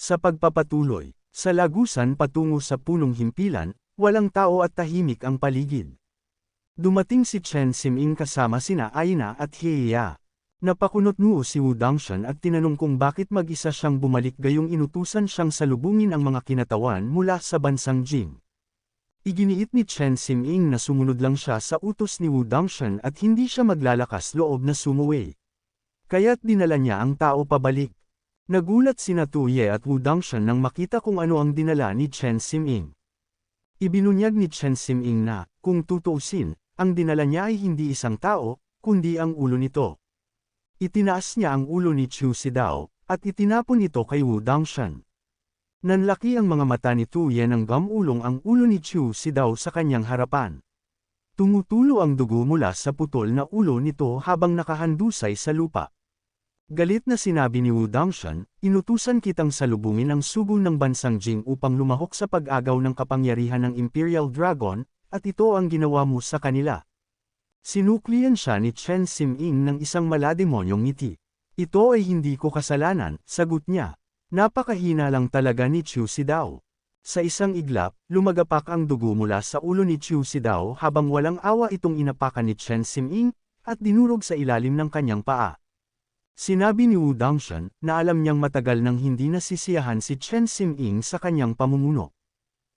Sa pagpapatuloy, sa lagusan patungo sa punong himpilan, walang tao at tahimik ang paligid. Dumating si Chen Siming kasama sina Aina at Heya. Napakunot nuo si Wu Dangshan at tinanong kung bakit mag-isa siyang bumalik gayong inutusan siyang salubungin ang mga kinatawan mula sa bansang Jing. Iginiit ni Chen Siming na sumunod lang siya sa utos ni Wu Dangshan at hindi siya maglalakas loob na sumuwi. Kaya't dinala niya ang tao pabalik. Nagulat si Natuye at Wu Dangshan nang makita kung ano ang dinala ni Chen Siming. Ibinunyag ni Chen Siming na, kung tutuusin, ang dinala niya ay hindi isang tao, kundi ang ulo nito. Itinaas niya ang ulo ni Chu Sidao, at itinapon ito kay Wu Dangshan. Nanlaki ang mga mata ni Tuye nang gamulong ang ulo ni Chu Sidao sa kanyang harapan. Tumutulo ang dugo mula sa putol na ulo nito habang nakahandusay sa lupa. Galit na sinabi ni Wu Dangshan, inutusan kitang salubungin ang sugo ng bansang Jing upang lumahok sa pag-agaw ng kapangyarihan ng Imperial Dragon, at ito ang ginawa mo sa kanila. Sinuklian siya ni Chen Sim-ing ng isang malademonyong ngiti. Ito ay hindi ko kasalanan, sagot niya. Napakahina lang talaga ni Chu Sidao. Sa isang iglap, lumagapak ang dugo mula sa ulo ni Chu Sidao habang walang awa itong inapakan ni Chen Sim-ing, at dinurog sa ilalim ng kanyang paa. Sinabi ni Wu Dangshan na alam niyang matagal nang hindi nasisiyahan si Chen Sim-ing sa kanyang pamumuno.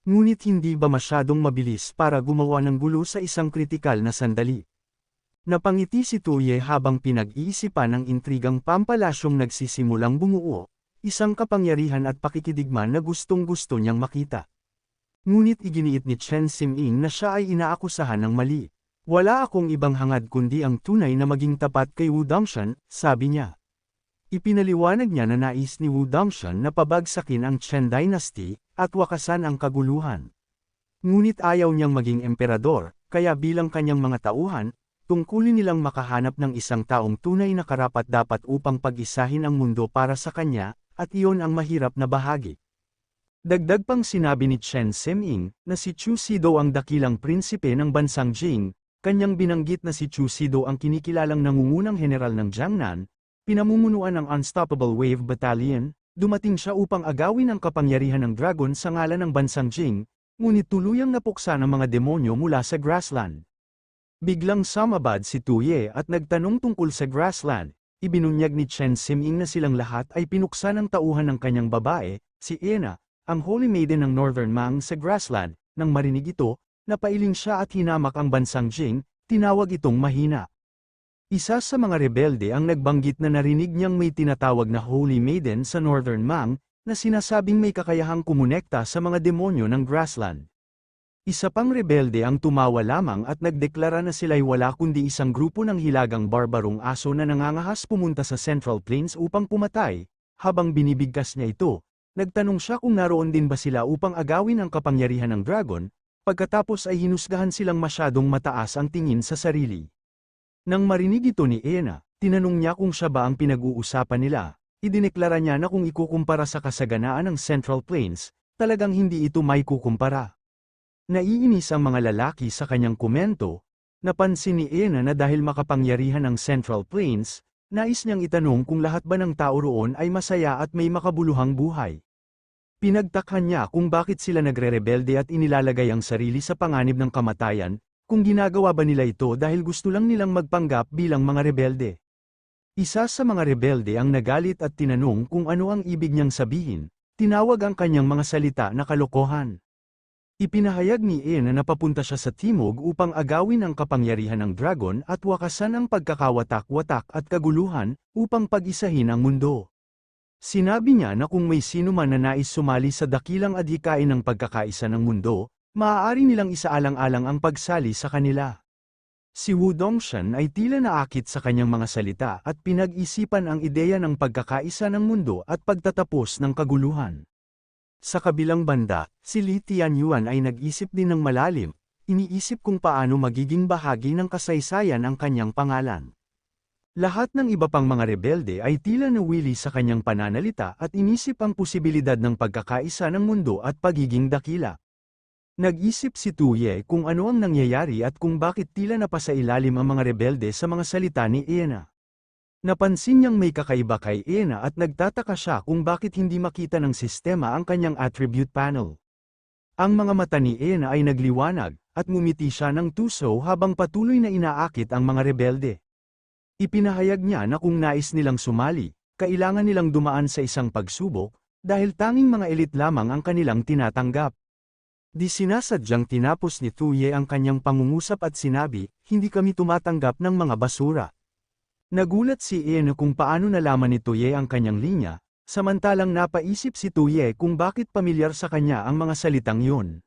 Ngunit hindi ba masyadong mabilis para gumawa ng gulo sa isang kritikal na sandali? Napangiti si Tuye habang pinag-iisipan ng intrigang pampalasyong nagsisimulang bumuo, isang kapangyarihan at pakikidigman na gustong-gusto niyang makita. Ngunit iginiit ni Chen Sim-ing na siya ay inaakusahan ng mali. Wala akong ibang hangad kundi ang tunay na maging tapat kay Wu Dangshan, sabi niya. Ipinaliwanag niya na nais ni Wu Dangshan na pabagsakin ang Chen Dynasty, at wakasan ang kaguluhan. Ngunit ayaw niyang maging emperador, kaya bilang kanyang mga tauhan, tungkulin nilang makahanap ng isang taong tunay na karapat-dapat upang pag-isahin ang mundo para sa kanya, at iyon ang mahirap na bahagi. Dagdag pang sinabi ni Chen Seming, na si Chu Sido ang dakilang prinsipe ng bansang Jing, kanyang binanggit na si Chu Sido ang kinikilalang nangungunang general ng Jiangnan, pinamumunuan ng Unstoppable Wave Battalion, dumating siya upang agawin ang kapangyarihan ng dragon sa ngalan ng bansang Jing, ngunit tuluyang napuksa ng mga demonyo mula sa grassland. Biglang samabad si Tuye at nagtanong tungkol sa grassland, ibinunyag ni Chen Siming na silang lahat ay pinuksa ng tauhan ng kanyang babae, si Ena, ang Holy Maiden ng Northern Mang sa grassland, nang marinig ito, napailing siya at hinamak ang bansang Jing, tinawag itong mahina. Isa sa mga rebelde ang nagbanggit na narinig niyang may tinatawag na Holy Maiden sa Northern Mang, na sinasabing may kakayahang kumonekta sa mga demonyo ng grassland. Isa pang rebelde ang tumawa lamang at nagdeklara na sila'y wala kundi isang grupo ng hilagang barbarong aso na nangangahas pumunta sa Central Plains upang pumatay, habang binibigkas niya ito, nagtanong siya kung naroon din ba sila upang agawin ang kapangyarihan ng dragon, pagkatapos ay hinusgahan silang masyadong mataas ang tingin sa sarili. Nang marinig ito ni Ena, tinanong niya kung siya ba ang pinag-uusapan nila, idineklara niya na kung ikukumpara sa kasaganaan ng Central Plains, talagang hindi ito may kukumpara. Naiinis ang mga lalaki sa kanyang komento, napansin ni Ena na dahil makapangyarihan ng Central Plains, nais niyang itanong kung lahat ba ng tao roon ay masaya at may makabuluhang buhay. Pinagtakhan niya kung bakit sila nagre-rebelde at inilalagay ang sarili sa panganib ng kamatayan, kung ginagawa ba nila ito dahil gusto lang nilang magpanggap bilang mga rebelde. Isa sa mga rebelde ang nagalit at tinanong kung ano ang ibig niyang sabihin, tinawag ang kanyang mga salita na kalokohan. Ipinahayag ni E na napapunta siya sa timog upang agawin ang kapangyarihan ng dragon at wakasan ang pagkakawatak-watak at kaguluhan upang pag-isahin ang mundo. Sinabi niya na kung may sino man na nais sumali sa dakilang adhikain ng pagkakaisa ng mundo, maaari nilang isaalang-alang ang pagsali sa kanila. Si Wu Dongshan ay tila naakit sa kanyang mga salita at pinag-isipan ang ideya ng pagkakaisa ng mundo at pagtatapos ng kaguluhan. Sa kabilang banda, si Li Tianyuan ay nag-isip din ng malalim, iniisip kung paano magiging bahagi ng kasaysayan ang kanyang pangalan. Lahat ng iba pang mga rebelde ay tila nawili sa kanyang pananalita at inisip ang posibilidad ng pagkakaisa ng mundo at pagiging dakila. Nag-isip si Tuye kung ano ang nangyayari at kung bakit tila napasailalim ang mga rebelde sa mga salita ni Iena. Napansin niyang may kakaiba kay Ena at nagtataka siya kung bakit hindi makita ng sistema ang kanyang attribute panel. Ang mga mata ni Ena ay nagliwanag, at ngumiti siya ng tuso habang patuloy na inaakit ang mga rebelde. Ipinahayag niya na kung nais nilang sumali, kailangan nilang dumaan sa isang pagsubok, dahil tanging mga elit lamang ang kanilang tinatanggap. Di sinasadyang tinapos ni Tuye ang kanyang pangungusap at sinabi, hindi kami tumatanggap ng mga basura. Nagulat si Ian kung paano nalaman ni Tuye ang kanyang linya, samantalang napaisip si Tuye kung bakit pamilyar sa kanya ang mga salitang yun.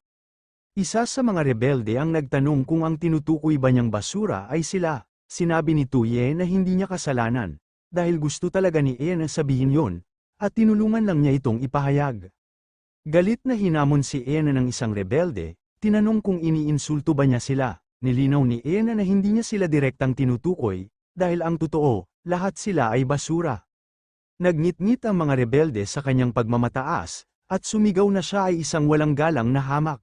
Isa sa mga rebelde ang nagtanong kung ang tinutukoy ba niyang basura ay sila. Sinabi ni Tuye na hindi niya kasalanan, dahil gusto talaga ni Ian na sabihin yon, at tinulungan lang niya itong ipahayag. Galit na hinamon si Ian ng isang rebelde, tinanong kung iniinsulto ba niya sila, nilinaw ni Ian na hindi niya sila direktang tinutukoy, dahil ang totoo, lahat sila ay basura. Nagngit-ngit ang mga rebelde sa kanyang pagmamataas, at sumigaw na siya ay isang walang galang na hamak.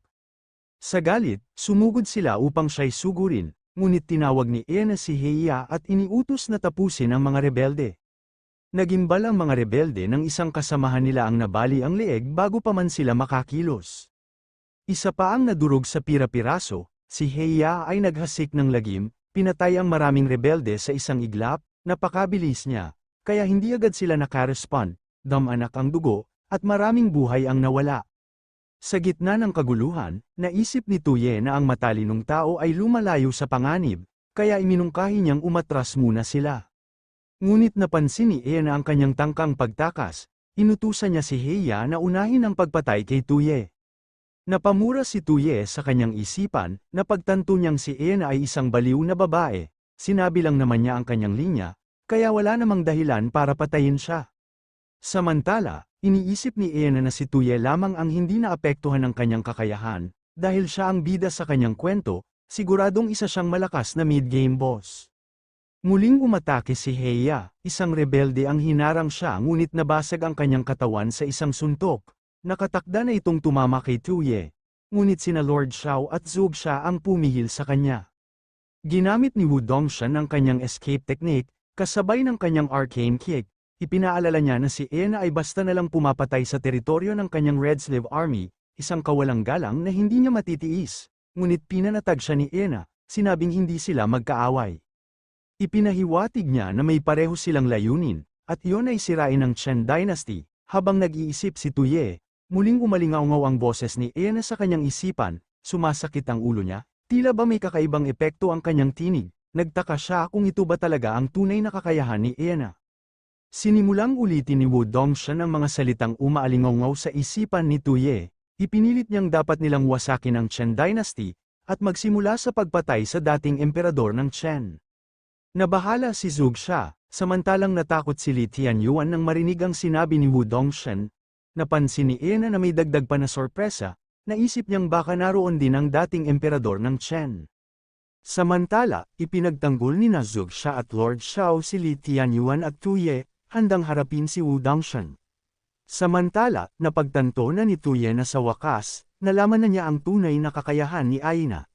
Sa galit, sumugod sila upang siya'y sugurin, ngunit tinawag ni Ian si Heia at iniutos na tapusin ang mga rebelde. Nagimbal ang mga rebelde ng isang kasamahan nila ang nabali ang leeg bago pa man sila makakilos. Isa pa ang nadurog sa pira-piraso, si Heia ay naghasik ng lagim, pinatay ang maraming rebelde sa isang iglap, napakabilis niya, kaya hindi agad sila nakarespond, damanak ang dugo, at maraming buhay ang nawala. Sa gitna ng kaguluhan, naisip ni Tuye na ang matalinong tao ay lumalayo sa panganib, kaya iminungkahi niyang umatras muna sila. Ngunit napansin ni Ian na ang kanyang tangkang pagtakas, inutusan niya si Heya na unahin ang pagpatay kay Tuye. Napamura si Tuye sa kanyang isipan, na pagtanto niyang si Ian ay isang baliw na babae, sinabi lang naman niya ang kanyang linya, kaya wala namang dahilan para patayin siya. Samantala, iniisip ni Ian na si Tuye lamang ang hindi naapektuhan ng kanyang kakayahan, dahil siya ang bida sa kanyang kwento, siguradong isa siyang malakas na mid-game boss. Muling umatake si Heya, isang rebelde ang hinarang siya ngunit nabasag ang kanyang katawan sa isang suntok. Nakatakda na itong tumama kay Tuye. Ngunit sina Lord Xiao at Zug siya ang pumihil sa kanya. Ginamit ni Wu Dongshan ang kanyang escape technique, kasabay ng kanyang arcane kick, ipinaalala niya na si Ena ay basta nalang pumapatay sa teritoryo ng kanyang Red Slave Army, isang kawalang galang na hindi niya matitiis. Ngunit pinanatag siya ni Ena, sinabing hindi sila magkaaway. Ipinahiwatig niya na may pareho silang layunin, at iyon ay sirain ang Chen Dynasty, habang nag-iisip si Tuye, muling umalingaw ang boses ni Ena sa kanyang isipan, sumasakit ang ulo niya, tila ba may kakaibang epekto ang kanyang tinig, nagtaka siya kung ito ba talaga ang tunay na kakayahan ni Ena. Sinimulang ulitin ni Wu Dongshan ang mga salitang umaalingaw sa isipan ni Tuye, ipinilit niyang dapat nilang wasakin ang Chen Dynasty, at magsimula sa pagpatay sa dating emperador ng Chen. Nabahala si Zug siya, samantalang natakot si Li Tianyuan nang marinig ang sinabi ni Wu Dongshan. Napansin ni Ena na may dagdag pa na sorpresa, naisip niyang baka naroon din ang dating emperador ng Chen. Samantala, ipinagtanggol ni na Zug siya at Lord Xiao si Li Tianyuan at Tuye, handang harapin si Wu Dongshan. Samantala, napagtanto na ni Tuye na sa wakas, nalaman na niya ang tunay na kakayahan ni Aina.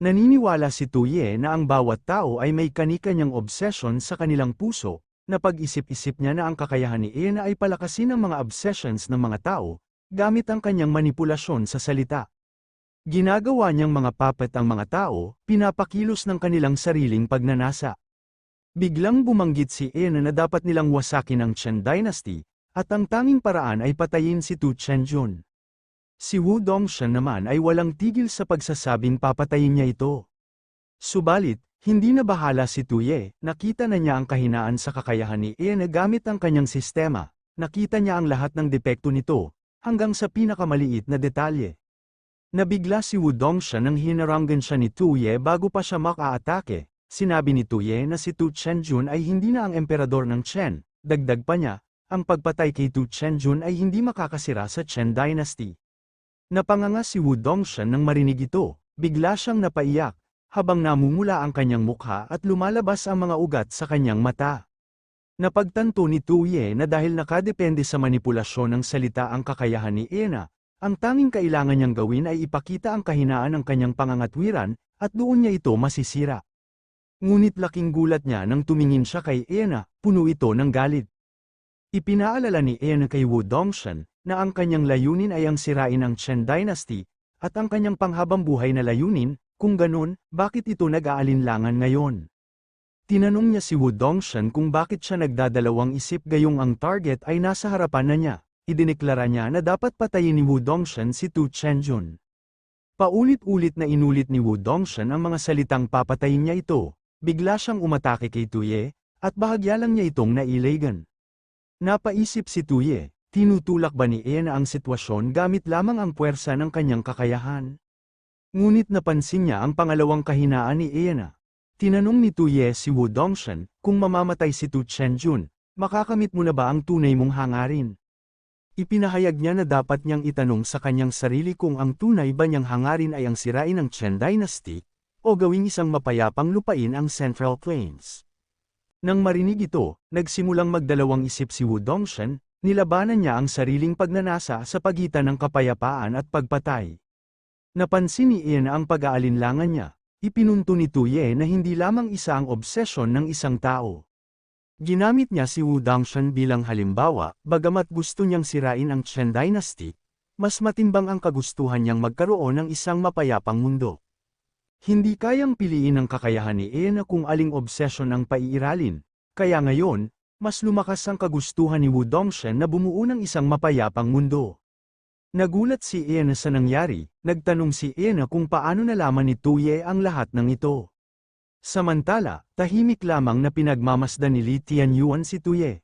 Naniniwala si Tuye na ang bawat tao ay may kanikanyang obsession sa kanilang puso, na pag-isip-isip niya na ang kakayahan ni Ena ay palakasin ang mga obsessions ng mga tao, gamit ang kanyang manipulasyon sa salita. Ginagawa niyang mga puppet ang mga tao, pinapakilos ng kanilang sariling pagnanasa. Biglang bumanggit si Ena na dapat nilang wasakin ang Chen Dynasty, at ang tanging paraan ay patayin si Tu Chenjun. Si Wu Dongshan naman ay walang tigil sa pagsasabing papatayin niya ito. Subalit, hindi na bahala si Tuye, nakita na niya ang kahinaan sa kakayahan ni Ian na gamit ang kanyang sistema, nakita niya ang lahat ng depekto nito, hanggang sa pinakamaliit na detalye. Nabigla si Wu Dongshan nang hinarangan siya ni Tuye bago pa siya makaatake, sinabi ni Tuye na si Tu Chenjun ay hindi na ang emperador ng Chen, dagdag pa niya, ang pagpatay kay Tu Chenjun ay hindi makakasira sa Chen Dynasty. Napanganga si Wu Dongshan nang marinig ito, bigla siyang napaiyak, habang namumula ang kanyang mukha at lumalabas ang mga ugat sa kanyang mata. Napagtanto ni Tuye na dahil nakadepende sa manipulasyon ng salita ang kakayahan ni Ena, ang tanging kailangan niyang gawin ay ipakita ang kahinaan ng kanyang pangangatwiran, at doon niya ito masisira. Ngunit laking gulat niya nang tumingin siya kay Ena, puno ito ng galit. Ipinaalala ni Ena kay Wu Dongshan, na ang kanyang layunin ay ang sirain ang Chen Dynasty, at ang kanyang panghabang buhay na layunin, kung ganun, bakit ito nag-aalinlangan ngayon? Tinanong niya si Wu Dongshan kung bakit siya nagdadalawang isip gayong ang target ay nasa harapan na niya. Idineklara niya na dapat patayin ni Wu Dongshan si Tu Chenjun. Paulit-ulit na inulit ni Wu Dongshan ang mga salitang papatayin niya ito, bigla siyang umatake kay Tuye, at bahagya lang niya itong nailagan. Napaisip si Tuye, tinutulak ba ni E na ang sitwasyon gamit lamang ang puwersa ng kanyang kakayahan? Ngunit napansin niya ang pangalawang kahinaan ni Ena. Tinanong ni Tuye si Wu Dongshan, kung mamamatay si Tu Chenjun, makakamit mo na ba ang tunay mong hangarin? Ipinahayag niya na dapat niyang itanong sa kanyang sarili kung ang tunay ba niyang hangarin ay ang sirain ng Chen Dynasty, o gawing isang mapayapang lupain ang Central Plains. Nang marinig ito, nagsimulang magdalawang isip si Wu Dongshan, nilabanan niya ang sariling pagnanasa sa pagitan ng kapayapaan at pagpatay. Napansin ni Ian ang pag-aalinlangan niya, Ipinunto ni Tuye na hindi lamang isa ang obsesyon ng isang tao. Ginamit niya si Wu Dangshan bilang halimbawa, bagamat gusto niyang sirain ang Chen Dynasty, mas matimbang ang kagustuhan niyang magkaroon ng isang mapayapang mundo. Hindi kayang piliin ang kakayahan ni E na kung aling obsesyon ang paiiralin, kaya ngayon, mas lumakas ang kagustuhan ni Wu Dongshan na bumuo ng isang mapayapang mundo. Nagulat si Ian sa nangyari, nagtanong si Ian kung paano nalaman ni Tuye ang lahat ng ito. Samantala, tahimik lamang na pinagmamasdan ni Li Tianyuan si Tuye.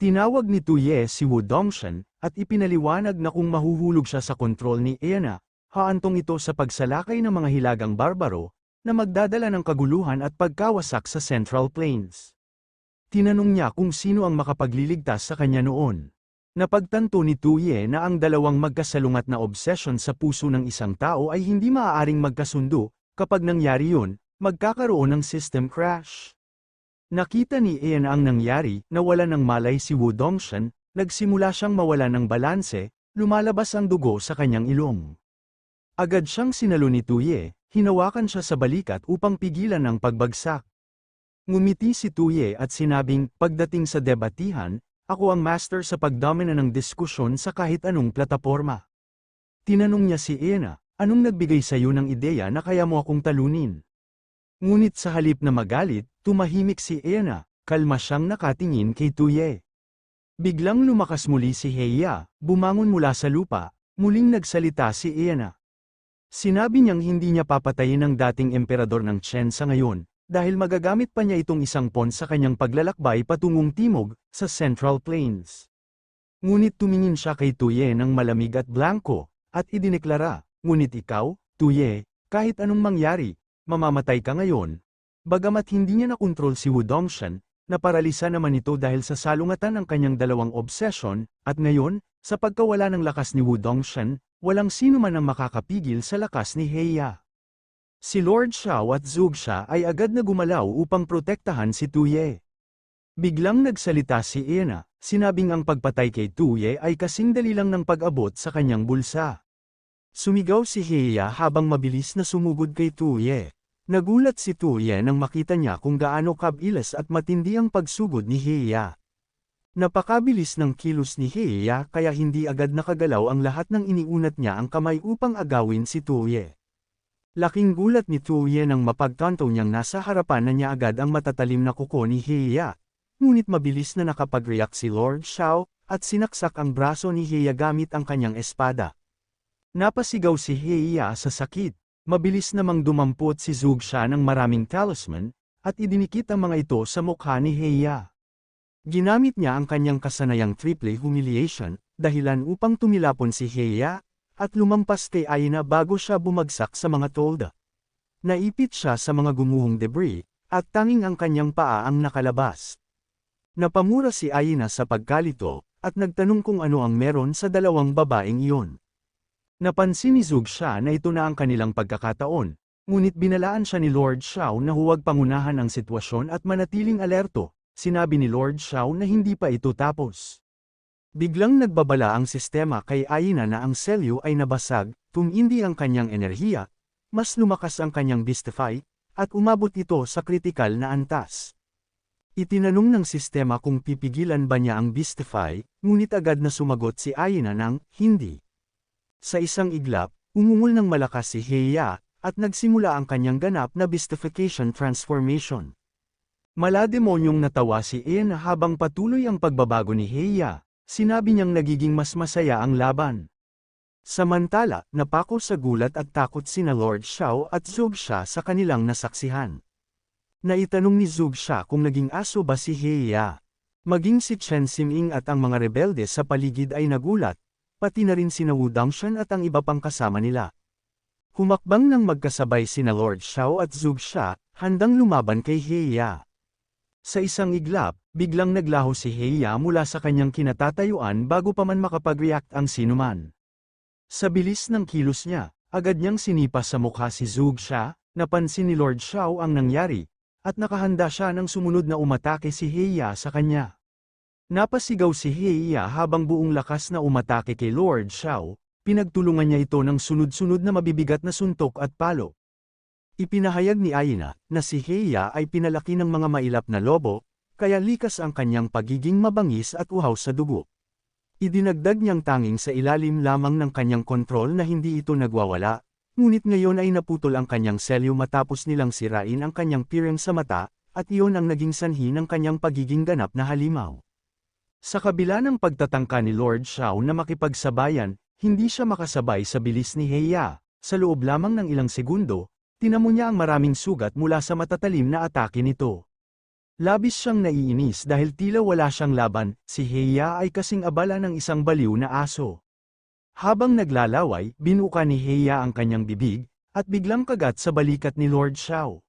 Tinawag ni Tuye si Wu Dongshan, at ipinaliwanag na kung mahuhulog siya sa kontrol ni Ian, haantong ito sa pagsalakay ng mga hilagang barbaro, na magdadala ng kaguluhan at pagkawasak sa Central Plains. Tinanong niya kung sino ang makapagliligtas sa kanya noon. Napagtanto ni Tuye na ang dalawang magkasalungat na obsession sa puso ng isang tao ay hindi maaaring magkasundo, kapag nangyari yun, magkakaroon ng system crash. Nakita ni Ian ang nangyari, nawala ng malay si Wu Dongshan, nagsimula siyang mawala ng balanse, lumalabas ang dugo sa kanyang ilong. Agad siyang sinalo ni Tuye, hinawakan siya sa balikat upang pigilan ang pagbagsak. Ngumiti si Tuye at sinabing, pagdating sa debatihan, ako ang master sa pagdomina ng diskusyon sa kahit anong plataporma. Tinanong niya si Ena, anong nagbigay sa iyo ng ideya na kaya mo akong talunin? Ngunit sa halip na magalit, tumahimik si Ena, kalma siyang nakatingin kay Tuye. Biglang lumakas muli si Heya, bumangon mula sa lupa, muling nagsalita si Ena. Sinabi niyang hindi niya papatayin ang dating emperador ng Chen sa ngayon, dahil magagamit pa niya itong isang pon sa kanyang paglalakbay patungong timog, sa Central Plains. Ngunit tumingin siya kay Tuye ng malamig at blanco, at idineklara, ngunit ikaw, Tuye, kahit anong mangyari, mamamatay ka ngayon. Bagamat hindi niya nakontrol si Wu Dongshan, naparalisa naman ito dahil sa salungatan ng kanyang dalawang obsession, at ngayon, sa pagkawala ng lakas ni Wu Dongshan, walang sino man ang makakapigil sa lakas ni Heya. Si Lord Xiao at Zugsha ay agad na gumalaw upang protektahan si Tuye. Biglang nagsalita si Ena, sinabing ang pagpatay kay Tuye ay kasing dali lang ng pag-abot sa kanyang bulsa. Sumigaw si Heya habang mabilis na sumugod kay Tuye. Nagulat si Tuye nang makita niya kung gaano kabilis at matindi ang pagsugod ni Heya. Napakabilis ng kilos ni Heya kaya hindi agad nakagalaw ang lahat ng iniunat niya ang kamay upang agawin si Tuye. Laking gulat ni Tuye nang mapagtanto niyang nasa harapan na niya agad ang matatalim na kuko ni Heya. Ngunit mabilis na nakapag-react si Lord Xiao, at sinaksak ang braso ni Heya gamit ang kanyang espada. Napasigaw si Heya sa sakit, mabilis namang dumampot si Zugsha ng maraming talisman, at idinikit ang mga ito sa mukha ni Heya. Ginamit niya ang kanyang kasanayang triple humiliation, dahilan upang tumilapon si Heya, at lumampas kay Aina bago siya bumagsak sa mga tolda. Naipit siya sa mga gumuhong debris, at tanging ang kanyang paa ang nakalabas. Napamura si Aina sa pagkalito, at nagtanong kung ano ang meron sa dalawang babaeng iyon. Napansin ni Zug siya na ito na ang kanilang pagkakataon, ngunit binalaan siya ni Lord Xiao na huwag pangunahan ang sitwasyon at manatiling alerto, sinabi ni Lord Xiao na hindi pa ito tapos. Biglang nagbabala ang sistema kay Aina na ang selyo ay nabasag, tumindi ang kanyang enerhiya, mas lumakas ang kanyang Bistify, at umabot ito sa kritikal na antas. Itinanong ng sistema kung pipigilan ba niya ang Beastify, ngunit agad na sumagot si Aina ng, hindi. Sa isang iglap, umungol ng malakas si Heya, at nagsimula ang kanyang ganap na Beastification transformation. Malademonyong natawa si Ian habang patuloy ang pagbabago ni Heya, sinabi niyang nagiging mas masaya ang laban. Samantala, napako sa gulat at takot sina Lord Xiao at Zugsha sa kanilang nasaksihan. Naitanong ni Zugsha kung naging aso ba si Heya. Maging si Chen Siming at ang mga rebelde sa paligid ay nagulat, pati na rin sina Wu Dangshan at ang iba pang kasama nila. Humakbang ng magkasabay sina Lord Xiao at Zugsha, handang lumaban kay Heya. Sa isang iglap, biglang naglaho si Heya mula sa kanyang kinatatayuan bago pa man makapag-react ang sinuman. Sa bilis ng kilos niya, agad niyang sinipa sa mukha si Zugsha, napansin ni Lord Xiao ang nangyari, at nakahanda siya ng sumunod na umatake si Heya sa kanya. Napasigaw si Heya habang buong lakas na umatake kay Lord Xiao, pinagtulungan niya ito ng sunod-sunod na mabibigat na suntok at palo. Ipinahayag ni Aina na si Heya ay pinalaki ng mga mailap na lobo, kaya likas ang kanyang pagiging mabangis at uhaw sa dugo. Idinagdag niyang tanging sa ilalim lamang ng kanyang kontrol na hindi ito nagwawala, ngunit ngayon ay naputol ang kanyang selyo matapos nilang sirain ang kanyang pirang sa mata, at iyon ang naging sanhi ng kanyang pagiging ganap na halimaw. Sa kabila ng pagtatangka ni Lord Xiao na makipagsabayan, hindi siya makasabay sa bilis ni Heya. Sa loob lamang ng ilang segundo, tinamo niya ang maraming sugat mula sa matatalim na atake nito. Labis siyang naiinis dahil tila wala siyang laban, si Heya ay kasing abala ng isang baliw na aso. Habang naglalaway, binuka ni Heya ang kanyang bibig, at biglang kagat sa balikat ni Lord Xiao.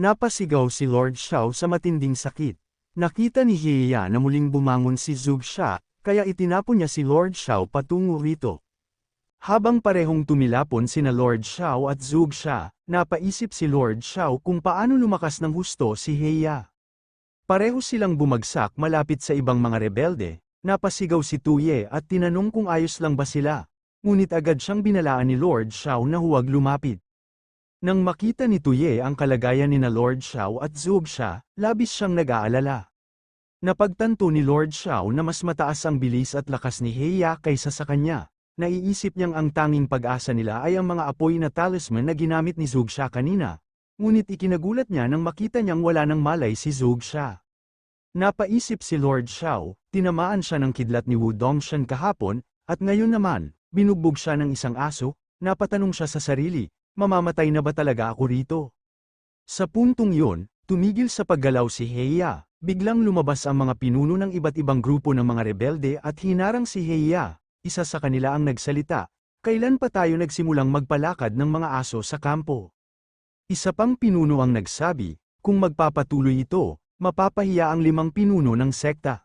Napasigaw si Lord Xiao sa matinding sakit. Nakita ni Heya na muling bumangon si Zugsha, kaya itinapon niya si Lord Xiao patungo rito. Habang parehong tumilapon sina Lord Xiao at Zugsha, napaisip si Lord Xiao kung paano lumakas ng husto si Heya. Pareho silang bumagsak malapit sa ibang mga rebelde, napasigaw si Tuye at tinanong kung ayos lang ba sila, ngunit agad siyang binalaan ni Lord Xiao na huwag lumapit. Nang makita ni Tuye ang kalagayan ni na Lord Xiao at Zugsha, labis siyang nag-aalala. Napagtanto ni Lord Xiao na mas mataas ang bilis at lakas ni Heya kaysa sa kanya. Naiisip niyang ang tanging pag-asa nila ay ang mga apoy na talisman na ginamit ni Zugsha kanina, Ngunit ikinagulat niya nang makita niyang wala ng malay si Zhug siya. Napaisip si Lord Xiao, tinamaan siya ng kidlat ni Wu Dongshan kahapon, at ngayon naman, binugbog siya ng isang aso, napatanong siya sa sarili, mamamatay na ba talaga ako rito? Sa puntong yun, tumigil sa paggalaw si Heya, biglang lumabas ang mga pinuno ng iba't ibang grupo ng mga rebelde at hinarang si Heya, isa sa kanila ang nagsalita, kailan pa tayo nagsimulang magpalakad ng mga aso sa kampo? Isa pang pinuno ang nagsabi, kung magpapatuloy ito, mapapahiya ang limang pinuno ng sekta.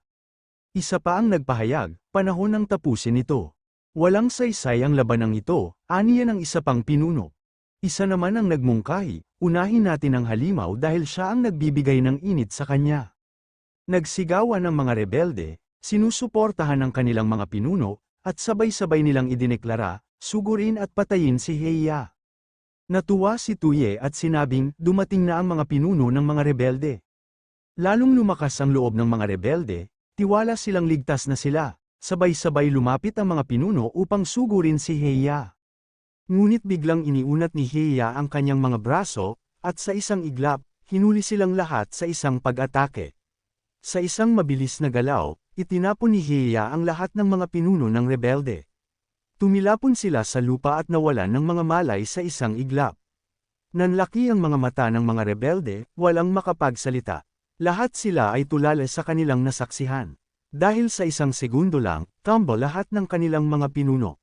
Isa pa ang nagpahayag, panahon ng tapusin ito. Walang saysay ang labanang ito, aniya ng isa pang pinuno. Isa naman ang nagmungkahi, unahin natin ang halimaw dahil siya ang nagbibigay ng init sa kanya. Nagsigawan ng mga rebelde, sinusuportahan ng kanilang mga pinuno, at sabay-sabay nilang idineklara, sugurin at patayin si Heya. Natuwa si Tuye at sinabing, dumating na ang mga pinuno ng mga rebelde. Lalong lumakas ang loob ng mga rebelde, tiwala silang ligtas na sila, sabay-sabay lumapit ang mga pinuno upang sugurin si Heya. Ngunit biglang iniunat ni Heya ang kanyang mga braso, at sa isang iglap, hinuli silang lahat sa isang pag-atake. Sa isang mabilis na galaw, itinapon ni Heya ang lahat ng mga pinuno ng rebelde. Tumilapon sila sa lupa at nawalan ng mga malay sa isang iglap. Nanlaki ang mga mata ng mga rebelde, walang makapagsalita. Lahat sila ay tulala sa kanilang nasaksihan. Dahil sa isang segundo lang, tumble lahat ng kanilang mga pinuno.